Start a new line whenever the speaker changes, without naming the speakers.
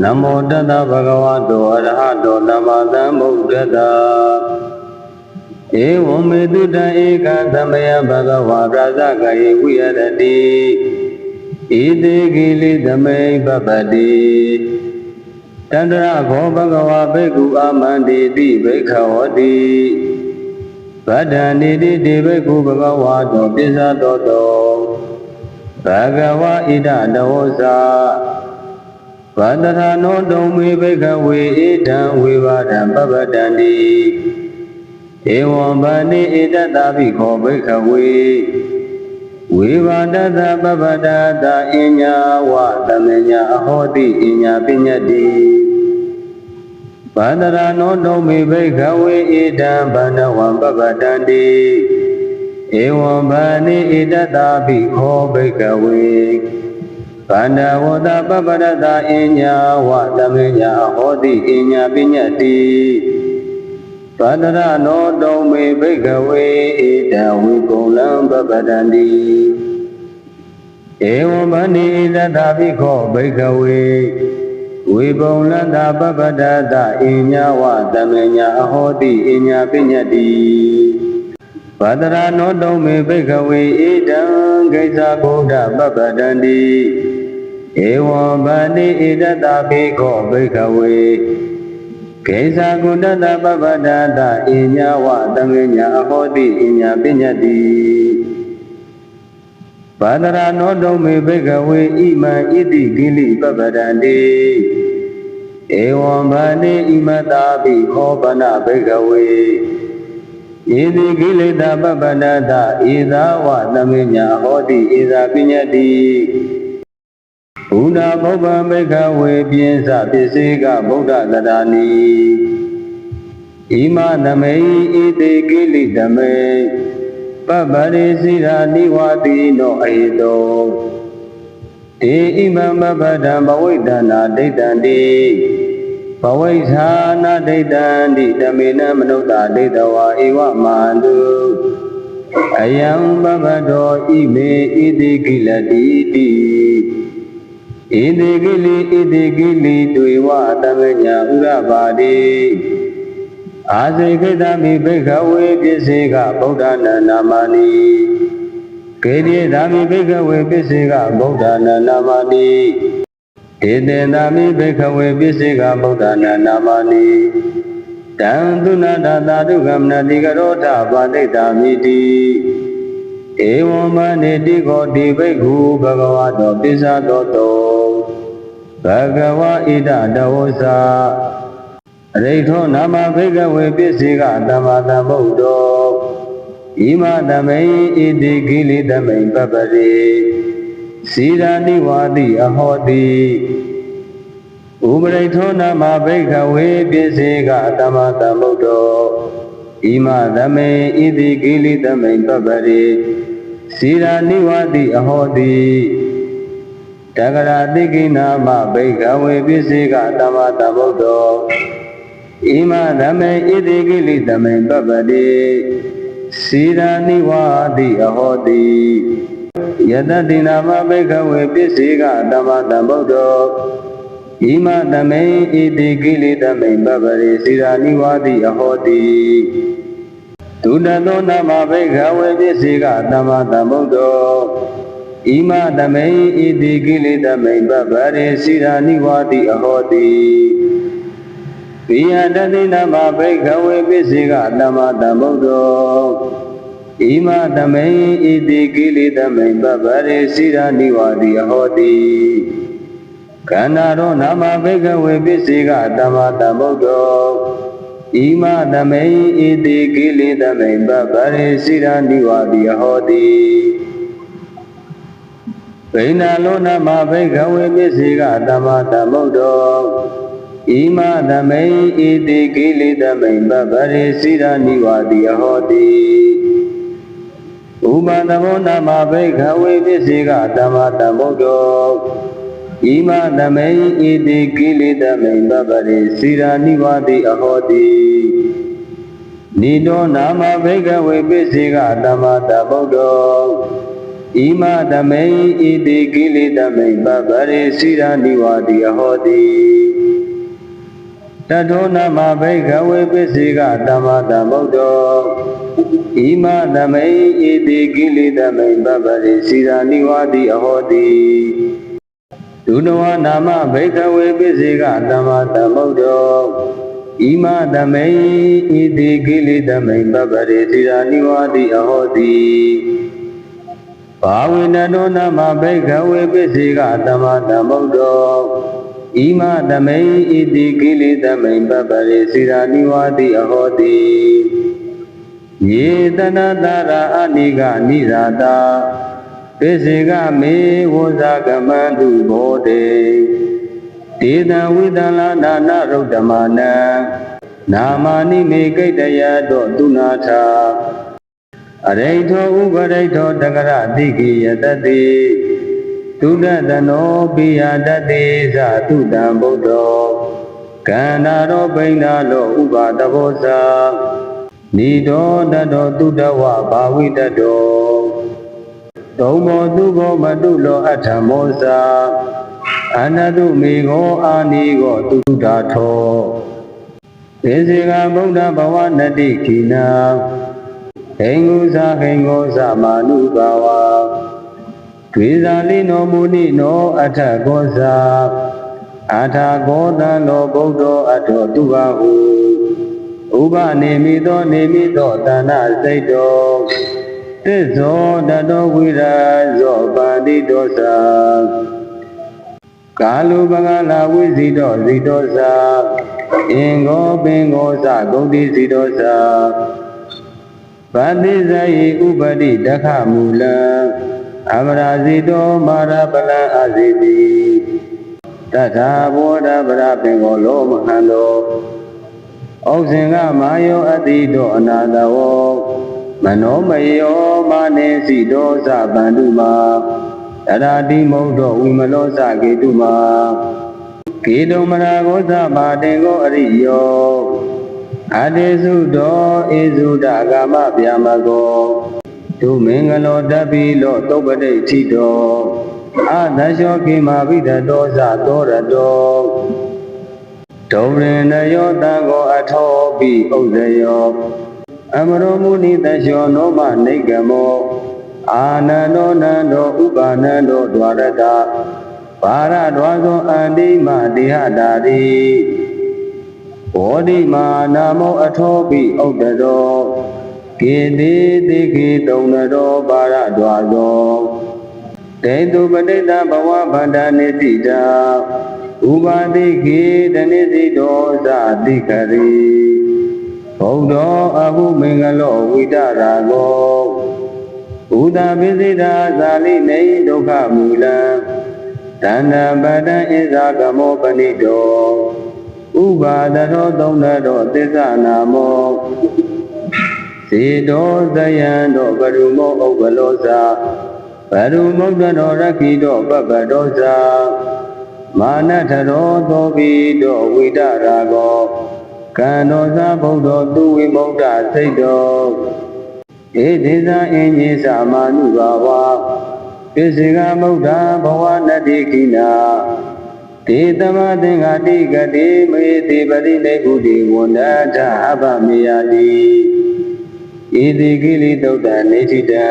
နမောတတဗဂဝတောအရဟတောသမ္မာသမ္ဗုဒ္ဓတ္တဧဝံမေတုတံဧကသမယဘဂဝါရာဇဂယေဝိရတိဣတိကိလေသမိပပတိတန္တရဘောဘဂဝါဘေကုအာမန္တိတိဘိခဝတိဗဒ္ဒန္တိတိတေဘိကုဘဂဝါတောပိစ္ဆတောတောဘဂဝါဣဒတဝဇာ ဗန္တရနောတုံမေဘိခဝေဣဒံဝေဘာဒံပပတန္တိဧဝံဗန္တိဣဒတပိခောဘိခဝေဝေဘာဒတပပတတအညာဝသမညာအဟောတိအညာပညတ္တိဗန္တရနောတုံမေဘိခဝေဣဒံဗန္ဒဝံပပတန္တိဧဝံဗန္တိဣဒတပိခောဘိခဝေ ဗန္ဒဝတပပရတအညာဝသမညာဟောတိအညာပညတ္တိဗန္ဒရနောတုံမေဘိကဝေဣတဝိကုလံပပတန္တိဧဝံဗန္တိဣဒတာပိခောဘိကဝေဝေပုံလတ္တပပတတအညာဝသမညာအဟောတိအညာပညတ္တိဗန္ဒရနောတုံမေဘိကဝေဣတံဂိစ္ဆာဘုဒ္ဓပပတန္တိ ဧဝံဗန္တိဣဒတာပိခောဘိကဝေကေသကုဏတပပဒတအညာဝသမညာအဟောတိအညာပညတ္တိဘာဒရာနောတုံမေဘိကဝေဣမံဣတိကိလိပပဒန္တိဧဝံဗန္တိဣမတာပိခောပနဘိကဝေဣတိကိလေသာပပဒတဣသာဝသမညာဟောတိဣသာပညတ္တိ ဘုဒ္ဓဘုဗ္ဗံဘိကဝေပြင်းစပစ္စေကဗုဒ္ဓတရာနီဣမသမေဣတိကိလိသမေပပ္ပရိစီရာနိဝတိနောအဟိတောဧဣမံပပ္ပဒံဘဝိတနာဒိဋ္ဌံတိဘဝိဌာနာဒိဋ္ဌံတိဓမေနမနုဿဒိဋ္ဌဝါဧဝမန္တုအယံပပ္ပတောဣမေဣတိကိလတိတိ ဣတိကိလိဣတိကိလိတွေဝတမညာဥရပါတိအာဇေခိတမိဘိခဝေပစ္စေကဗုဒ္ဓနာနာမနိကေတိဓာမိဘိခဝေပစ္စေကဗုဒ္ဓနာနာမနိဧတေဓာမိဘိခဝေပစ္စေကဗုဒ္ဓနာနာမနိတံသုနာတသာဓုကမနတိကရောထပါတိတာမိတိဧဝံမနေတိကောတိဘိက္ခုဘဂဝတောပိစ္ဆတောတော ဘဂဝဣဒတဝဇာရိထောနာမဘိကဝေပစ္စေကသမ္မာသမ္ဗုဒ္ဓောဣမသမိဣတိကိလေသမိပပရိစီရာနိဝါတိအဟောတိဥပရိထောနာမဘိကဝေပစ္စေကသမ္မာသမ္ဗုဒ္ဓောဣမသမိဣတိကိလေသမိပပရိစီရာနိဝါတိအဟောတိ တဂရတိကိနာမဘိကဝေပစ္စေကသမ္မာသမ္ဗုဒ္ဓောဣမသမေဣတိကိလိသမေပပတိစီရာနိဝါတိအဟောတိယတတိနာမဘိကဝေပစ္စေကသမ္မာသမ္ဗုဒ္ဓောဣမသမေဣတိကိလိသမေပပတိစီရာနိဝါတိအဟောတိဒုတသောနာမဘိကဝေပစ္စေကသမ္မာသမ္ဗုဒ္ဓော ဣမသမေဣတိကိလေသမိပပရိစီရာနိဝါတိအဟောတိဝိယတတိနမဘိကဝေပစ္စေကသမ္မာသမ္ဗုဒ္ဓောဣမသမေဣတိကိလေသမိပပရိစီရာနိဝါတိအဟောတိခန္ဓာရောနာမဘိကဝေပစ္စေကသမ္မာသမ္ဗုဒ္ဓောဣမသမေဣတိကိလေသမိပပရိစီရာနိဝါတိအဟောတိ ဗိနာလောနမဘိကဝေပစ္စေကသမ္မာသမ္ဗုဒ္ဓောဣမသမိဣတိကိလေသမိပပရိစီရာနိဝါတိအဟောတိဥပသမောနမဘိကဝေပစ္စေကသမ္မာသမ္ဗုဒ္ဓောဣမသမိဣတိကိလေသမိပပရိစီရာနိဝါတိအဟောတိနိတောနာမဘိကဝေပစ္စေကသမ္မာသမ္ဗုဒ္ဓော ဣဣမသမိန်ဣတိကိလေသမိန်ပပရိစိရာနိဝါတိအဟောတိတထောနာမဘိကဝေပစ္စေကတမ္မာတမုဒ္ဒောဣမသမိန်ဣတိကိလေသမိန်ပပရိစိရာနိဝါတိအဟောတိဒုနဝနာမဘိကဝေပစ္စေကတမ္မာတမုဒ္ဒောဣမသမိန်ဣတိကိလေသမိန်ပပရိစိရာနိဝါတိအဟောတိ ဘာဝေနတောနမဘိကဝေပစ္စေကသမသမုဒ္ဒောဣမသမိန်ဣတိကိလေသမိန်ပပရိစိရာနိဝါတိအဟောတိယေတနာတရာအနိကနိရာတာပစ္စေကမေဝဇာကမန္တုဘောတေဒေတံဝိတံလာနာနရုဒ္ဓမာနံနာမာနိမေကိတ္တယတောသူနာထာ အရိထောဥပရိထောတကရတိကိယတတိသုဒတနောပိယတတိသသုတံဗုဒ္ဓောကန္နာရောပိဏာလောဥပါတဘောဇာနိတောတတောသုတဝဘာဝိတတောသုံးမောသူဘောမတုလောအထမောဇာအနတုမေဃောအာနိဃောသုတထောသေစေကဗုဒ္ဓဘဝနတိခိနာ ဟိငုဇာဟိငောဇာမာနုဘာဝဒွေဇာလိနောမုနိနောအထကောဇာအာထာကောတံလောဗုဒ္ဓောအထောတုဘဟုဥပနေမိသောနေမိသောတဏ္ဍစိတ်တော်သစ္ဇောတတောဝိရာဇောပါတိတောသာကာလုပကလာဝိဇိတောဇိတောသာအင်္ဂောပင်္ဂောသဂုံတိဇိတောသာ ဗတိဇယိဥပတိတခမူလံအမရာဇိတောမာရပလံအာဇိတိတထာဘောဓဗရပင်ကိုလောမဟံတောဩဇင်ကမာယောအတိတောအနာတဝောမနောမယောမာနေစီတောသဗန္တုမာတရာတိမုဒ္ဒောဝိမလောသကေတုမာကေတုမရာဂောသမာတင်ကိုအရိယော အတေစုတော်ဧစုဒကာမဗျာမကောဒုမင်္ဂလောတပိလောသုပ္ပတိဋ္ဌိတောအသရှောကိမာပိတတောဇသောရတောဒုံရင်နယောတံကိုအထောပိဥဇယောအမရောမုနိတရှောနောမနိဂမောအာနန္ဒောနန္ဒောဥပါနန္ဒောဒွါရတဘာရဒွါသောအန္တိမတေဟတာတိ ဘောဓိမာနာမောအထောပိဥဒ္ဒရောကေတိတိခေတုံနရောပါရဒွါသောတေတုပဋိတဘဝဗန္ဒနိတိတာဥပါတိခေတနိတိတောသတိကရိဘုဒ္ဓောအဟုမင်္ဂလောဝိတရာကောဥဒပိစိတာဇာလိနေဒုက္ခမူလံတဏ္ဍပတံဣဇာကမောပဏိတော ဥပါဒရောသုံးတော်သစ္စာနာမောစေတောသယံတော်ဘရုမောဥပ္ပလောဇာဘရုမုဒ္ဒတော်ရခိတော်ပပ္ပတောဇာမာနထရောသောဘိတော်ဝိတရာကောကံတော်သာဘုဒ္ဓသူဝိမုဒ္ဒစိတ်တော်ဧဒေဇာအင်းကြီးသာမာနုဘာဝပိစေကမုဒ္ဒဘဝနတိခိနာ ဒေသမသင်္ဃတိကတိမေတိပရိနေဟုတိဝန္ဒထအပမေယတိဣတိကိလိတုတ်တနေတိတံ